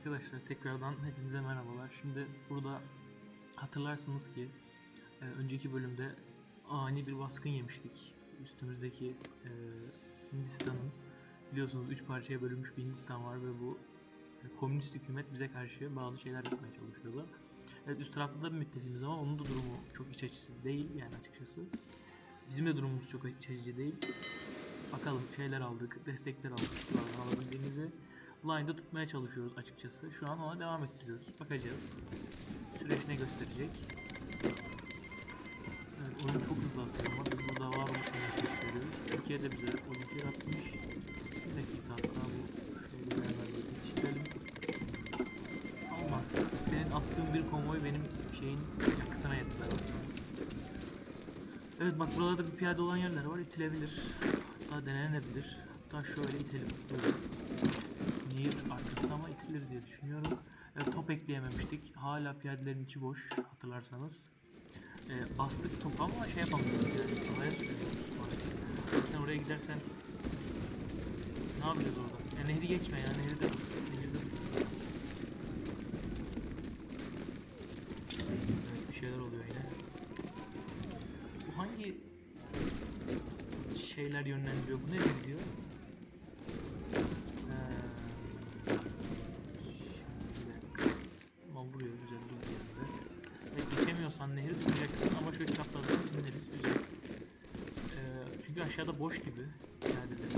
Arkadaşlar tekrardan hepinize merhabalar. Şimdi burada hatırlarsınız ki e, önceki bölümde ani bir baskın yemiştik. Üstümüzdeki e, Hindistan'ın biliyorsunuz üç parçaya bölünmüş bir Hindistan var ve bu e, komünist hükümet bize karşı bazı şeyler yapmaya çalışıyorlar. Evet üst tarafta da bir müttefiğimiz ama onun da durumu çok iç açıcı değil yani açıkçası. Bizim de durumumuz çok iç açıcı değil. Bakalım şeyler aldık, destekler aldık. Şu an alabildiğimizi line'da tutmaya çalışıyoruz açıkçası. Şu an ona devam ettiriyoruz. Bakacağız. Süreç ne gösterecek. Evet oyun çok hızlı atıyor ama biz burada var oluşunu gösteriyoruz. Türkiye'de bize oyuncu yaratmış. Bir dakika hatta bu şöyle beraber yetiştirelim. Ama senin attığın bir konvoy benim şeyin yakıtına aslında. Evet bak buralarda bir piyade olan yerler var itilebilir. Hatta denenebilir. Hatta şöyle itelim. Böyle. Nehir arkasına ama itilir diye düşünüyorum. Evet top ekleyememiştik. Hala piyadelerin içi boş hatırlarsanız. Ee, bastık topu ama şey yapamıyoruz yani sahaya sürüyoruz maalesef. Sen oraya gidersen ne yapacağız orada? Ya nehri geçme ya nehri de nehri de Evet bir şeyler oluyor yine. Bu hangi şeyler yönlendiriyor? Bu gidiyor? Geçemiyorsan nehri tutacaksın ama şöyle çaprazdan ineriz güzel. Ee, çünkü aşağıda boş gibi yerdeler.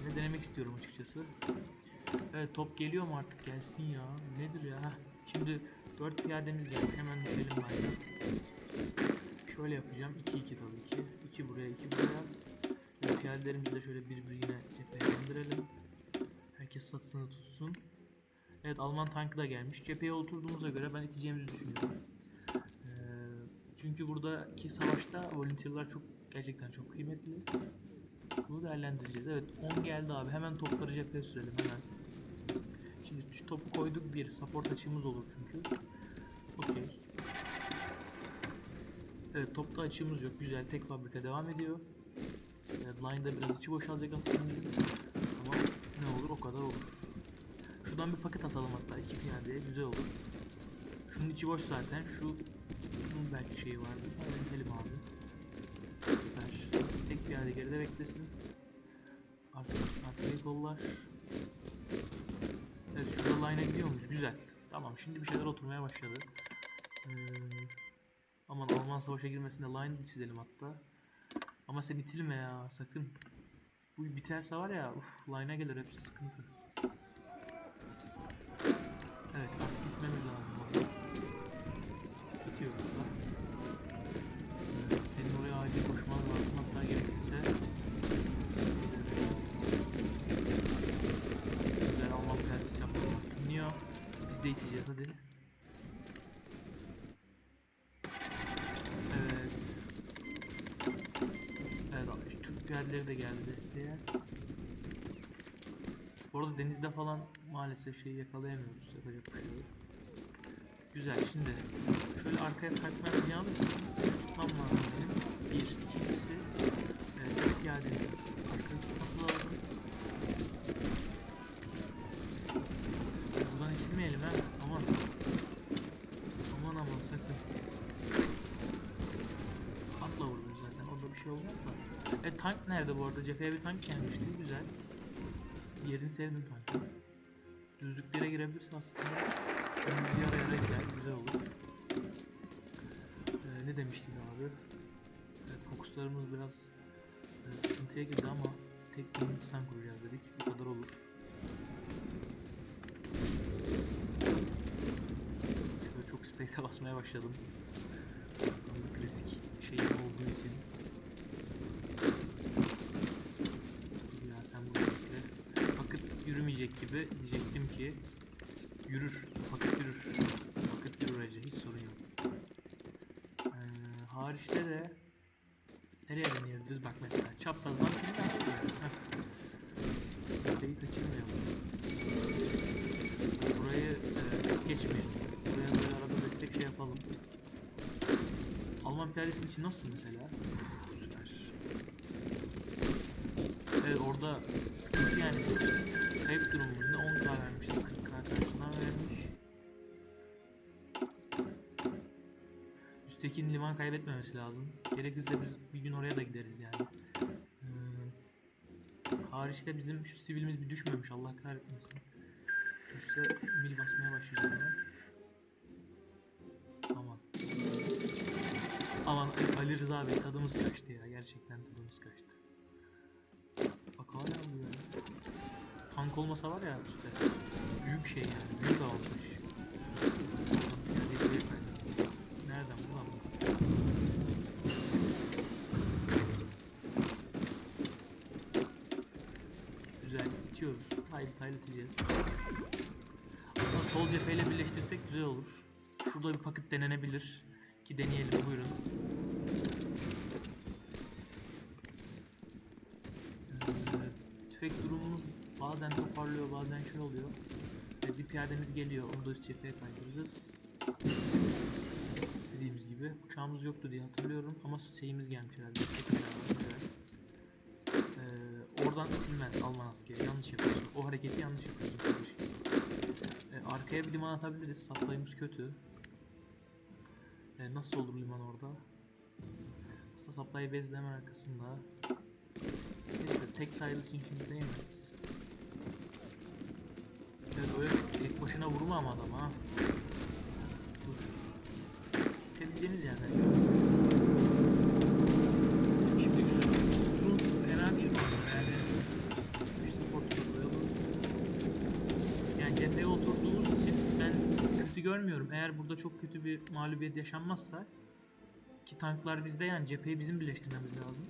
Yine denemek istiyorum açıkçası. Evet top geliyor mu artık gelsin ya. Nedir ya? Şimdi 4 piyademiz geldi. Hemen düşelim bayrağı. Şöyle yapacağım. 2-2 tabii ki. 2 buraya 2 buraya. Ve piyadelerimizi de şöyle birbirine cepheye gönderelim. Herkes satını tutsun. Evet Alman tankı da gelmiş. Cepheye oturduğumuza göre ben iteceğimizi düşünüyorum. Çünkü buradaki savaşta volunteerlar çok gerçekten çok kıymetli. Bunu değerlendireceğiz. Evet 10 geldi abi. Hemen topları cepheye sürelim hemen. Şimdi topu koyduk bir support açığımız olur çünkü. Okey. Evet topta açığımız yok. Güzel tek fabrika devam ediyor. Evet, line'da biraz içi boşalacak aslında. Ama ne olur o kadar olur. Şuradan bir paket atalım hatta iki piyadeye güzel olur. Şunun içi boş zaten. Şu bunun belki şeyi vardı. Öğretelim abi. Süper. Tek piyade geride beklesin. Arka, arkayı kollar. Evet şurada line'a gidiyor muyuz? Güzel. Tamam şimdi bir şeyler oturmaya başladı. Ee, aman Alman savaşa girmesinde line çizelim hatta. Ama sen itilme ya sakın. Bu biterse var ya uf line'a gelir hepsi sıkıntı. Evet artık gitmemiz lazım. baba. Bitiyoruz da. Evet, senin oraya acil koşman lazım hatta gerekirse. Güzel Alman perdesi yapalım. Dinliyor. Biz de iteceğiz hadi. Evet. Evet piyadeleri de geldi desteğe. Bu arada denizde falan maalesef şeyi yakalayamıyoruz. Yapacak bir şey yok. Güzel şimdi şöyle arkaya saklan yapacağım için seni tutmam lazım. Bir, ikincisi evet, piyadenin arkaya tutması lazım. Buradan itilmeyelim ha. Aman. Aman aman sakın. Atla vurdum zaten. Orada bir şey olmaz da. E tank nerede bu arada? Cepheye bir tank gelmişti. Güzel. Yerini sevdim tankın. Düzlüklere girebilirse aslında önümüzü yara yara gider. Güzel olur. Ee, ne demiştik abi? Evet, fokuslarımız biraz e, sıkıntıya girdi ama tek bir kuracağız dedik. Bu kadar olur. Şöyle çok space'e basmaya başladım. Anlık risk şeyim olduğu için. Dur ya sen burada bekle. Vakit yürümeyecek gibi diyecektim ki yürür. Vakit yürür. Vakit yürür Ece. Hiç sorun yok. Ee, hariçte de nereye deneyebiliriz? Bak mesela çaprazdan Şeyi kaçırmayalım. Burayı e, es geçmeyelim. Buraya böyle arada destek şey yapalım. Alman piyadesinin için nasıl mesela? Süper. Evet orada sıkıntı yani kayıp durumumuzda 10 k vermiş. 40 k karşılığından vermiş. Üsttekini liman kaybetmemesi lazım. Gerekirse biz bir gün oraya da gideriz yani. Ee, hariçte bizim şu sivilimiz bir düşmemiş Allah kahretmesin. Düşse mil basmaya başlayacağım ben. Aman Ali Rıza Bey tadımız kaçtı ya. Gerçekten tadımız kaçtı. Tank olmasa var ya üstte. Büyük şey yani. Büyük avantaj. Nereden bulalım? Güzel bitiyoruz. Taylı taylı iteceğiz. Aslında sol cepheyle birleştirsek güzel olur. Şurada bir paket denenebilir. Ki deneyelim buyurun. Ee, tüfek durumumuz bazen toparlıyor bazen şey oluyor. Ee, bir piyademiz geliyor onu da üst cepheye kaydıracağız. Dediğimiz gibi uçağımız yoktu diye hatırlıyorum ama şeyimiz gelmiş herhalde. Ee, oradan itilmez Alman askeri yanlış yapıyorsun. O hareketi yanlış yapıyorsun. Ee, arkaya bir liman atabiliriz. Saplayımız kötü. Ee, nasıl olur liman orada? Aslında supply base hemen arkasında. Neyse tek için şimdi değmez. Evet öyle tek başına vurma ama adam ha. Dur. Bitebileceğiniz yerden. Şimdi güzel. Uzun fena değil arada yani. Üç support koyalım. Yani cepheye oturduğumuz için ben kötü görmüyorum. Eğer burada çok kötü bir mağlubiyet yaşanmazsa ki tanklar bizde yani cepheyi bizim birleştirmemiz lazım.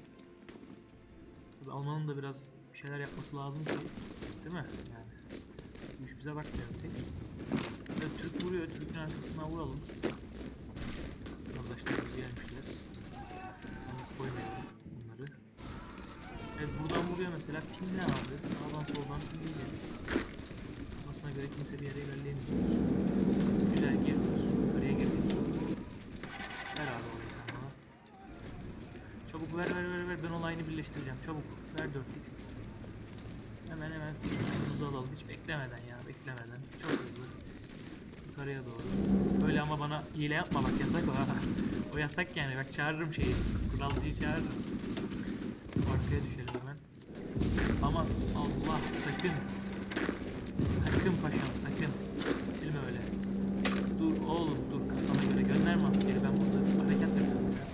Tabii Alman'ın da biraz bir şeyler yapması lazım ki değil mi? Yani iş bize bakmıyor tek. Evet, Türk vuruyor. Türk'ün arkasından vuralım. Arkadaşlarımız gelmişler. Yalnız koymayalım bunları. Evet buradan vuruyor mesela. Pinle abi. Sağdan soldan pinleyeceğiz. Kafasına göre kimse bir yere ilerleyemeyecek. Güzel girdik. Oraya girdik. Ver abi orayı sen bana. Çabuk ver ver ver ver. Ben o line'ı birleştireceğim. Çabuk. Ver 4x. Hemen hemen yanımıza alalım. Hiç beklemeden ya. Beklemeden. Çok hızlı. Yukarıya doğru. Öyle ama bana hile yapma bak yasak o. O yasak yani. Bak çağırırım şeyi. Kuralcıyı çağırırım. Arkaya düşelim hemen. Aman Allah sakın. Sakın paşam sakın. Bilme öyle. Dur oğlum dur kafana göre gönderme askeri ben burada harekat yapıyorum ya.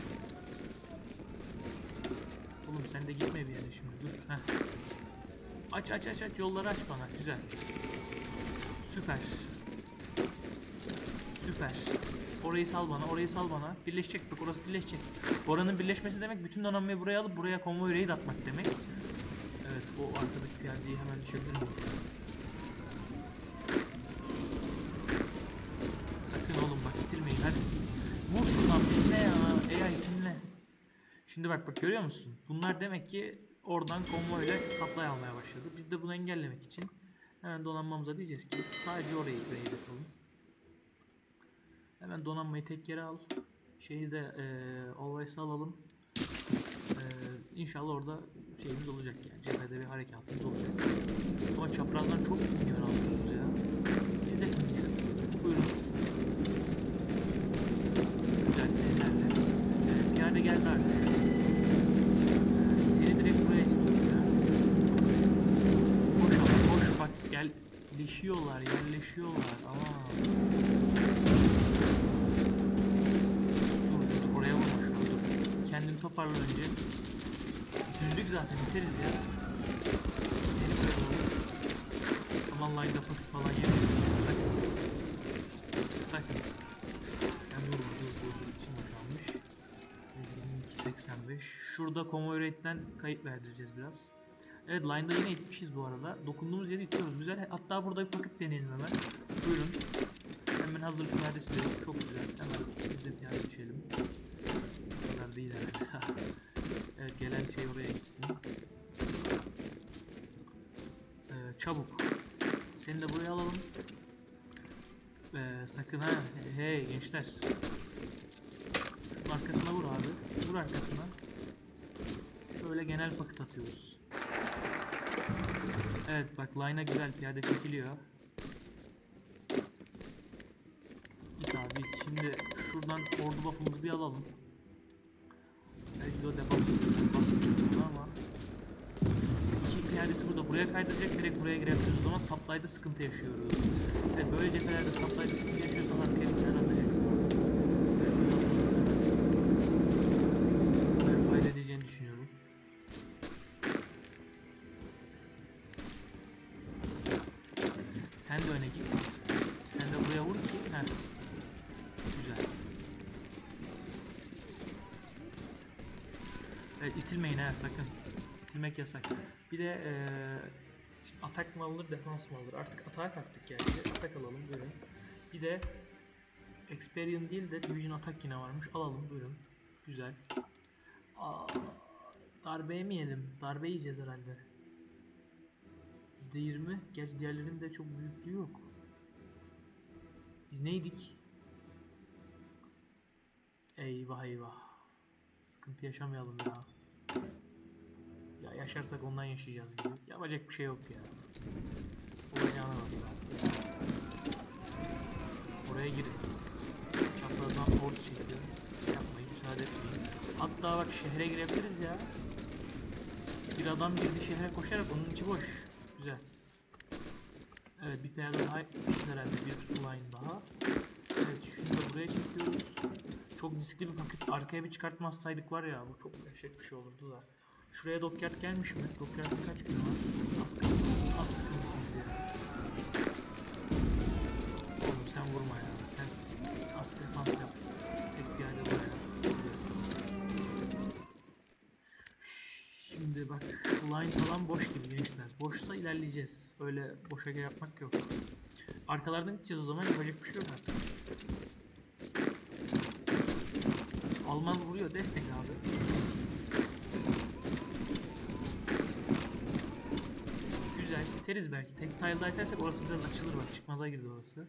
Oğlum sen de gitme bir yere şimdi dur. Heh. Aç aç aç aç yolları aç bana güzel. Süper. Süper. Orayı sal bana, orayı sal bana. Birleşecek bak orası birleşecek. Oranın birleşmesi demek bütün donanmayı buraya alıp buraya konvoy raid atmak demek. Evet o arkadaki piyadeyi hemen düşebilir miyim? Sakın oğlum bak itilmeyin hadi. Vur şuradan pinle ya. AI pinle. Şimdi bak bak görüyor musun? Bunlar demek ki oradan konvoyla supply almaya başladı. Biz de bunu engellemek için hemen donanmamıza diyeceğiz ki sadece orayı atalım. Hemen donanmayı tek yere al. Şeyi de eee always'ı alalım. Eee inşallah orada şeyimiz olacak yani. Cephede bir harekatımız olacak. Ama çaprazdan çok minyon alıyorsunuz ya. Biz de minyon. Buyurun. Güzel seyirlerle. Evet, piyade geldi artık. Eee, Seni direkt buraya istiyorum ya. Koş ama koş bak gel. Yerleşiyorlar, yerleşiyorlar. Aa. Dur dur dur oraya vurma şu an dur. Kendini toparla önce. Düzlük zaten biteriz ya. Seni koyalım. Aman line'da paket falan yemeyelim. Sakın. Sakın. Ben dur dur dur dur. İçim boşalmış. 22.85. Şurada convoy rate'den kayıp verdireceğiz biraz. Evet line'da yine itmişiz bu arada. Dokunduğumuz yeri itiyoruz. Güzel. Hatta burada bir paket deneyelim hemen. Buyurun. Hemen hazır piyadesi de. Çok güzel. Hemen biz de piyade düşelim. Bu kadar değil herhalde. evet gelen şey oraya gitsin. Ee, çabuk. Seni de buraya alalım. Ee, sakın ha. Hey gençler. Şunun arkasına vur abi. Vur arkasına. Şöyle genel paket atıyoruz. Evet bak line'a güzel piyade çekiliyor. Git abi. Şimdi şuradan ordu buff'ımızı bir alalım. Belki de o ama iki piyadesi burada buraya kaydıracak direkt buraya girebiliriz. O zaman supply'da sıkıntı yaşıyoruz. Evet böyle cephelerde supply'da sıkıntı yaşıyorsan arkaya Evet itilmeyin ha sakın. İtilmek yasak. Bir de eee şimdi atak mı alınır defans mı alınır? Artık atağa kalktık yani. Atak alalım buyurun. Bir de Experian değil de Division atak yine varmış. Alalım buyurun. Güzel. Aa, darbe yemeyelim. Darbe yiyeceğiz herhalde. %20. Gerçi diğerlerinin de çok büyüklüğü yok. Biz neydik? Eyvah eyvah. Sıkıntı yaşamayalım ya. Ya yaşarsak ondan yaşayacağız gibi. Yapacak bir şey yok ya. Olacağına bak ya. Oraya girin. Çaprazdan ordu çekiyor. Yapmayın müsaade etmeyin. Hatta bak şehre girebiliriz ya. Bir adam girdi şehre koşarak onun içi boş. Güzel. Evet bir piyade daha herhalde bir line daha. Evet şunu da buraya çekiyoruz. Çok riskli bir paket. Arkaya bir çıkartmazsaydık var ya bu çok dehşet bir şey olurdu da. Şuraya Dockyard gelmiş mi? Dockyard'ın kaç günü var? Az. Az sıkıntısıyız ya. Oğlum sen vurma ya. Sen az defans yap. Tek bir yerde buraya. Şimdi bak line falan boş gibi gençler. Boşsa ilerleyeceğiz. Öyle boşa yapmak yok. Arkalardan gideceğiz o zaman yapacak bir şey yok artık. Alman vuruyor destek abi. Güzel. Teriz belki. Tek tile'da itersek orası biraz açılır bak. Çıkmaza girdi orası.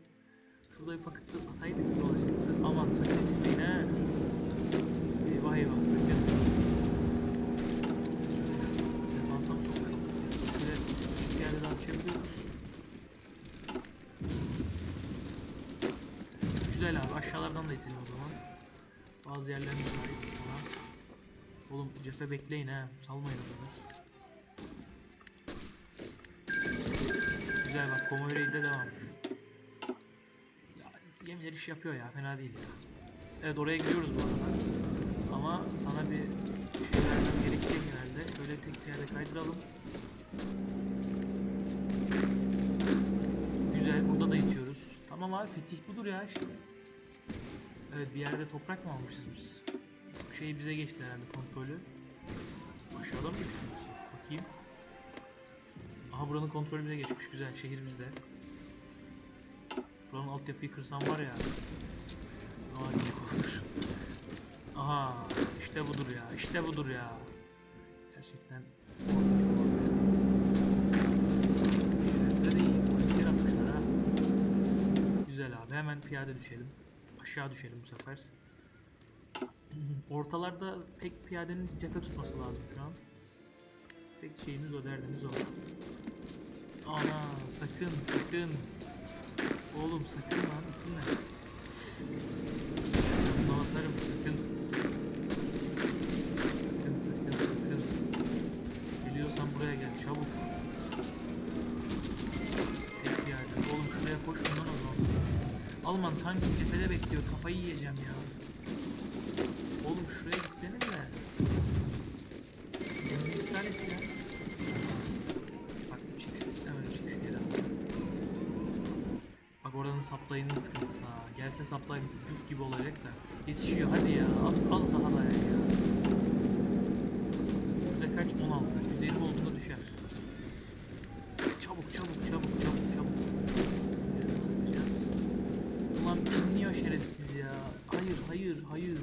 Şurada bir paketli ataydık ne olacaktı? Aman sakın etmeyin ha. Eyvah eyvah sakın. Defansam çok çok. Şöyle bir yerde daha açabiliyoruz. Güzel abi aşağılardan da itelim o zaman. Bazı yerlerine sahip sana. Oğlum cephe bekleyin ha. Salmayın o Güzel bak Komoy Raid'de devam. Ya gemiler iş yapıyor ya fena değil ya. Evet oraya gidiyoruz bu arada. Ama sana bir şey vermem gerekecek herhalde. Şöyle tek bir yerde kaydıralım. Güzel burada da itiyoruz. Tamam abi fetih budur ya işte. Evet bir yerde toprak mı almışız biz? Şey bize geçti herhalde kontrolü. Aşağıda mı geçti? Bakayım. Aha buranın kontrolü bize geçmiş. Güzel şehir bizde. Buranın altyapıyı kırsam var ya. Adi olur. Aha işte budur ya. işte budur ya. Gerçekten. Güzel abi hemen piyade düşelim. Aşağı düşelim bu sefer. Ortalarda pek piyadenin cephe tutması lazım şu an. Tek şeyimiz o derdimiz o. Ana sakın sakın. Oğlum sakın lan bitirme. Buna basarım sakın. Sakın sakın sakın. Geliyorsan buraya gel çabuk. Tek yerde. Oğlum şuraya koş ondan o zaman. Alman tank cephede bekliyor kafayı yiyeceğim ya. Oğlum şuraya gitsenize. İptal et ya. Bak 3x hemen 3x geri al. Supply'ının sıkıntısı ha. Gelse supply cuk gibi olacak da. Yetişiyor hadi ya. Az, az daha dayan ya. Yüzde kaç? 16. Yüzde 20 olduğunda düşer. Çabuk çabuk çabuk çabuk çabuk. Ulan dinliyor şerefsiz ya. Hayır hayır hayır.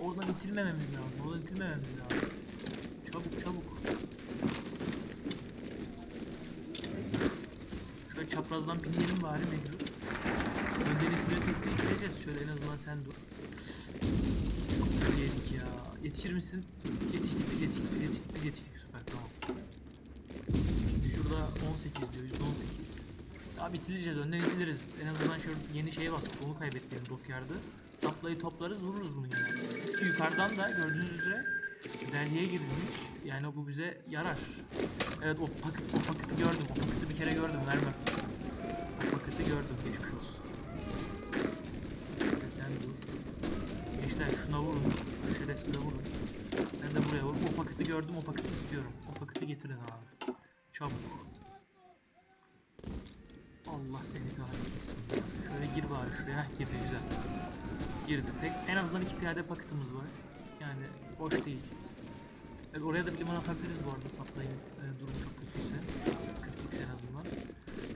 Oradan itilmememiz lazım. Oradan itilmememiz lazım. Çabuk çabuk. Şöyle çaprazdan bari mecbur. Önden itilirsek de itileceğiz. Şöyle en azından sen dur. Çok yedik ya. Yetişir misin? Yetiştik biz yetiştik biz yetiştik biz yetiştik. Süper tamam. Şimdi şurada 18 diyor. %18. Abi itileceğiz, önden itiliriz. En azından şu yeni şeye bastık, onu kaybettiğim dokyardı. Saplayı toplarız, vururuz bunu yine. Şu yukarıdan da gördüğünüz üzere delhiye girilmiş. Yani bu bize yarar. Evet o paket, o paketi gördüm. O paketi bir kere gördüm, vermem. O paketi gördüm, geçmiş olsun. Sen dur. Gençler şuna vurun. Şerefsize vurun. Ben de buraya vur. O paketi gördüm, o paketi istiyorum. O paketi getirin abi. Çabuk. Allah seni kahretmesin. Şöyle gir bari şuraya. Heh, girdi güzel. Girdi. Tek, en azından iki piyade paketimiz var. Yani boş değil. Evet, oraya da bir liman atabiliriz bu arada saplayın. E, durum çok kötüyse. Kritikse en azından.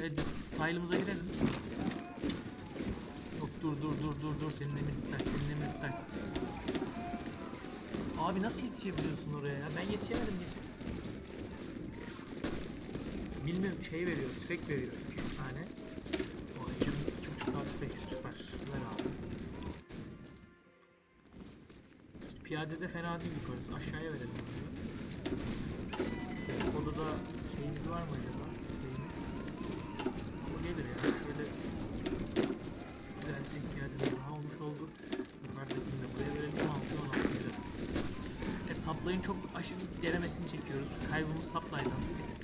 Evet biz tile'ımıza girelim. Yok dur dur dur dur dur senin emir iptal senin emir iptal. Abi nasıl yetişebiliyorsun oraya ya? Ben yetişemedim ya. Bilmiyorum şey veriyor, tüfek veriyor 200 tane. O 2,5 tane tüfek süper. Ver abi. Piyade de fena değil yukarısı. Aşağıya verelim. Odada şeyimiz var mı acaba? Şeyimiz. O gelir ya. Şöyle güzel bir piyade daha olmuş oldu. Yukarıdakini de buraya verelim. 16 16 güzel. E saplayın çok aşırı ceremesini çekiyoruz. Kaybımız saplaydan.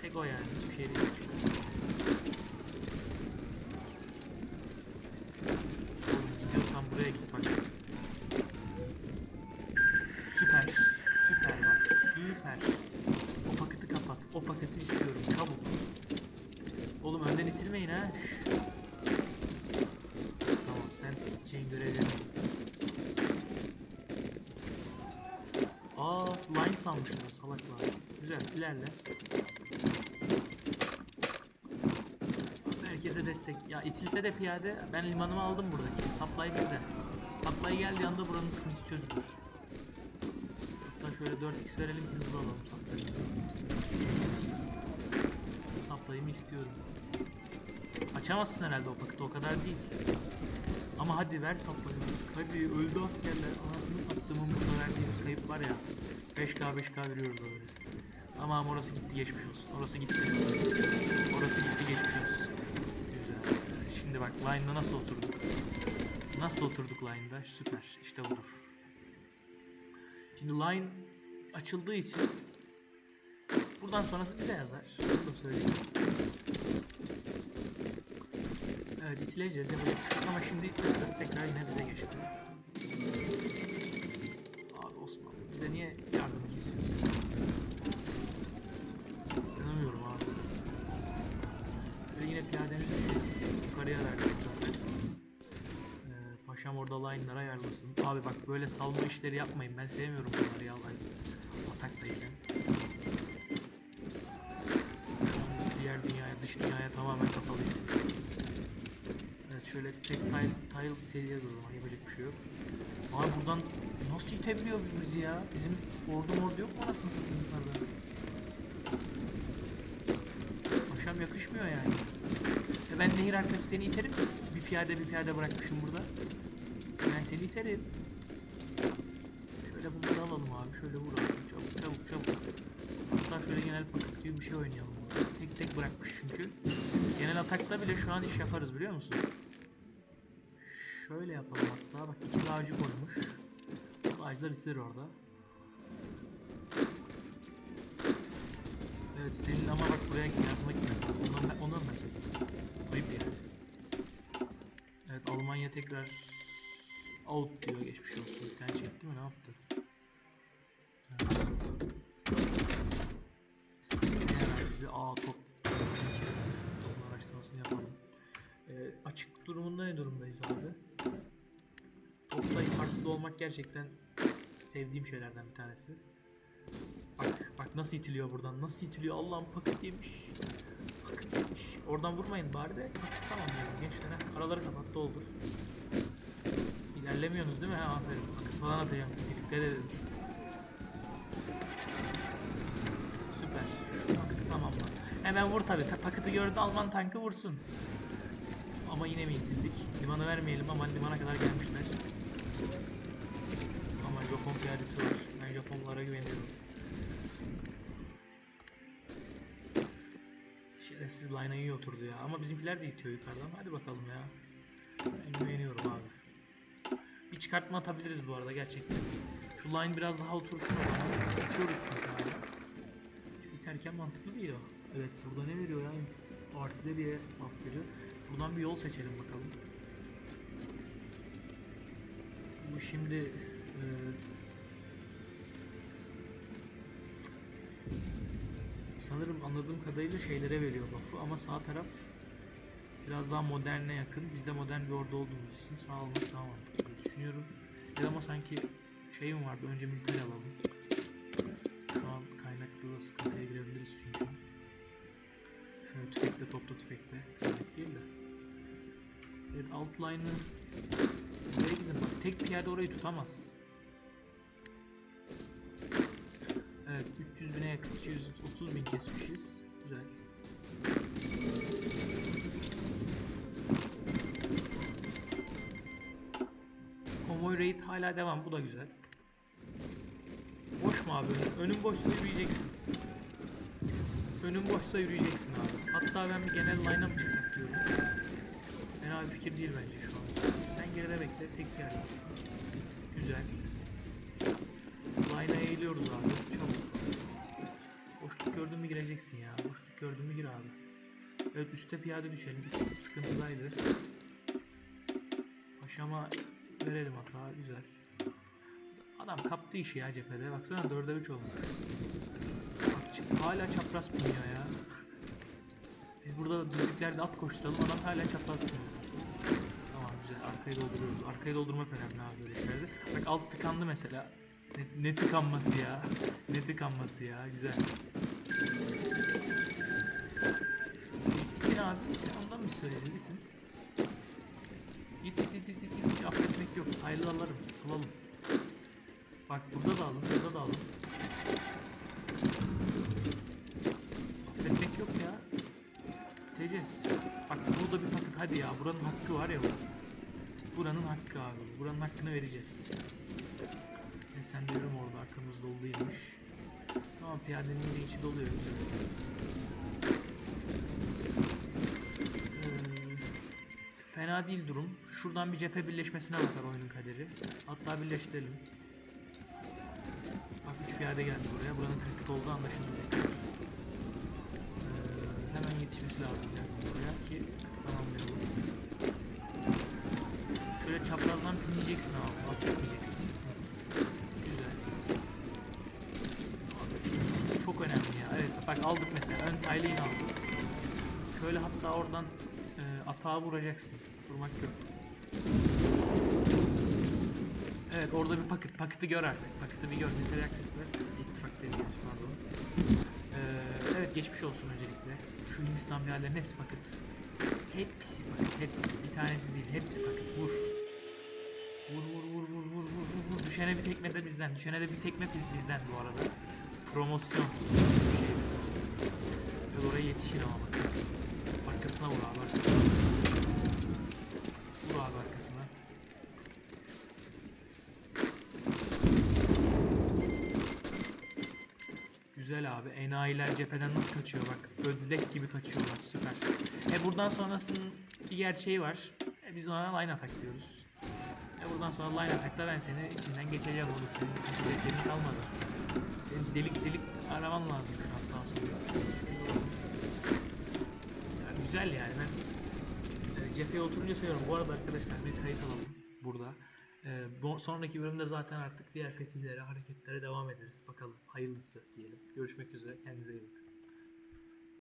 Tek, o yani. Hiçbir şey değil. Gidiyorsan buraya git bak. Süper. Süper bak. Süper. O paketi kapat. O paketi istiyorum. Çabuk. Oğlum önden itilmeyin ha. Tamam sen şeyin görevlerini Aa, line salmışlar salaklar. Güzel, ilerle. Herkese destek. Ya itilse de piyade, ben limanımı aldım buradaki. Supply bizde. Supply geldiği anda buranın sıkıntısı çözülür. Hatta şöyle 4x verelim ki hızlı alalım supply'ı. Supply'ımı istiyorum. Açamazsın herhalde o paketi, o kadar değil. Ama hadi ver saplarını. Hadi öldü askerler. Anasını sattığımın burada verdiğimiz kayıp var ya. 5K 5K veriyoruz öyle. Tamam orası gitti geçmiş olsun. Orası gitti. Orası gitti geçmiş olsun. Güzel. Şimdi bak line'da nasıl oturduk? Nasıl oturduk line'da? Süper. İşte budur. Şimdi line açıldığı için buradan sonrası bize yazar. Bunu söyleyeyim. Evet itileceğiz yapacak bir şey yok ama şimdi sırası tekrar yine bize geçti. Abi Osman bize niye yardımı kesiyorsun? İnanamıyorum abi. Ve yine piyademiz yukarıya verdik zaten. Ee, paşam orada line'ları ayarlasın. Abi bak böyle salma işleri yapmayın. Ben sevmiyorum bunları ya. Ben Evet tek tile, tile iteceğiz o zaman yapacak bir şey yok. Abi buradan nasıl itebiliyor bizi ya? Bizim ordu mordu yok mu anasını satayım yukarıda? Paşam yakışmıyor yani. E ben nehir arkası seni iterim. Bir piyade bir piyade bırakmışım burada. Ben seni iterim. Şöyle bunları alalım abi. Şöyle vuralım. Çabuk çabuk çabuk. Hatta şöyle genel paket gibi bir şey oynayalım. Tek tek bırakmış çünkü. Genel atakta bile şu an iş yaparız biliyor musun? Şöyle yapalım hatta. Bak iki ağacı koymuş. Ağaçlar itilir orada. Evet senin ama bak buraya yardıma gitmem. Ondan, ben- ondan ben söyleyeyim. Ayıp yani. Evet Almanya tekrar out diyor geçmiş olsun. Bir tane çekti mi ne yaptı? Bizi A top Topun araştırmasını yapalım. Ee, açık durumunda ne durumdayız abi? Artıda olmak gerçekten sevdiğim şeylerden bir tanesi. Bak bak nasıl itiliyor buradan. Nasıl itiliyor Allah'ım paket yemiş. Paket yemiş. Oradan vurmayın bari de. Tamam diyorum gençler. Araları kapat doldur. İlerlemiyorsunuz değil mi? Ha, aferin. Paket falan atacağım. Dikkat edin. Süper. Paketi tamamla. Hemen vur tabi. Paketi gördü Alman tankı vursun. Ama yine mi itildik? Limana vermeyelim ama limana kadar gelmişler. Japon piyadesi var. Ben Japonlara güveniyorum. Şerefsiz line'a iyi oturdu ya. Ama bizimkiler de itiyor yukarıdan. Hadi bakalım ya. Ben güveniyorum abi. Bir çıkartma atabiliriz bu arada gerçekten. Şu line biraz daha otursun o zaman. Çünkü. Şu iterken mantıklı değil o. Evet burada ne veriyor ya? Artilleriye buff veriyor. Buradan bir yol seçelim bakalım. Bu şimdi sanırım anladığım kadarıyla şeylere veriyor buff'ı ama sağ taraf biraz daha moderne yakın. Biz de modern bir ordu olduğumuz için sağ olmak daha mantıklı düşünüyorum. Ya ama sanki şey mi vardı önce militer alalım. Şu an kaynaklı da sıkıntıya girebiliriz çünkü. Şöyle tüfekle toplu tüfekle. Kaynak değil de. Evet alt line'ı Buraya gidin bak tek piyade orayı tutamaz. 300 bine yakın 230 bin kesmişiz. Güzel. Konvoy raid hala devam bu da güzel. Boş mu abi? Önün boşsa yürüyeceksin. Önün boşsa yürüyeceksin abi. Hatta ben bir genel line'a mı çıksak diyorum. Fena bir fikir değil bence şu an. Sen geride bekle, tek yerdesin. Güzel. Line'a eğiliyoruz abi, çabuk. Boşluk gördün mü gireceksin ya. Boşluk gördün mü gir abi. Evet üste piyade düşelim. Üst sıkıntıdaydı. Paşama verelim hata, güzel. Adam kaptı işi ya cephede. Baksana 4'e 3 olmuş. Bak, hala çapraz biniyor ya. Biz burada düzlüklerde at koşturalım. Adam hala çapraz biniyor. Tamam güzel. Arkayı dolduruyoruz. Arkayı doldurmak önemli abi böyle şeylerde. Bak alt tıkandı mesela. Ne, ne tıkanması ya. Ne tıkanması ya. Güzel. Hayırlı alırım. Alalım. Bak burada da alın. Burada da alın. Affetmek yok ya. Tecez. Bak burada bir paket hadi ya. Buranın hakkı var ya bu. Buranın hakkı abi. Buranın hakkını vereceğiz. E sen de orada arkamız doluymuş. Tamam piyadenin de içi doluyor. Güzel. Ee, fena değil durum. Şuradan bir cephe birleşmesine bakar oyunun kaderi. Hatta birleştirelim. Bak üç piyade geldi buraya. Buranın kritik olduğu anlaşıldı. Ee, hemen yetişmesi lazım yani buraya ki tamamlayalım. Şöyle çaprazdan pinleyeceksin abi. Güzel. Abi, Çok önemli ya. Evet bak aldık mesela. Ön taylayın aldık. Şöyle hatta oradan e, atağa vuracaksın. Durmak yok. Evet orada bir paket. Paketi gör artık. Paketi bir gör. Nitelik ver. İttifak gerçi, pardon. Ee, evet geçmiş olsun öncelikle. Şu Hindistan piyadelerin hepsi paket. Hepsi paket. Hepsi. Bir tanesi değil. Hepsi paket. Vur. Vur vur vur vur vur vur vur. Düşene bir tekme de bizden. Düşene de bir tekme biz- bizden bu arada. Promosyon. Güzel abi. Enayiler cepheden nasıl kaçıyor bak. Ödlek gibi kaçıyorlar. Süper. E buradan sonrasının bir gerçeği var. E biz ona line attack diyoruz. E buradan sonra line attack'la ben seni içinden geçeceğim oğlum. Senin geçeceklerin kalmadı. Senin delik delik araman lazım şu an sağa sola. Ya güzel yani ben e, cepheye oturunca seviyorum. Bu arada arkadaşlar bir kayıt alalım burada. E, bu, sonraki bölümde zaten artık diğer fetihlere, hareketlere devam ederiz. Bakalım hayırlısı diyelim. Görüşmek üzere. Kendinize iyi bakın.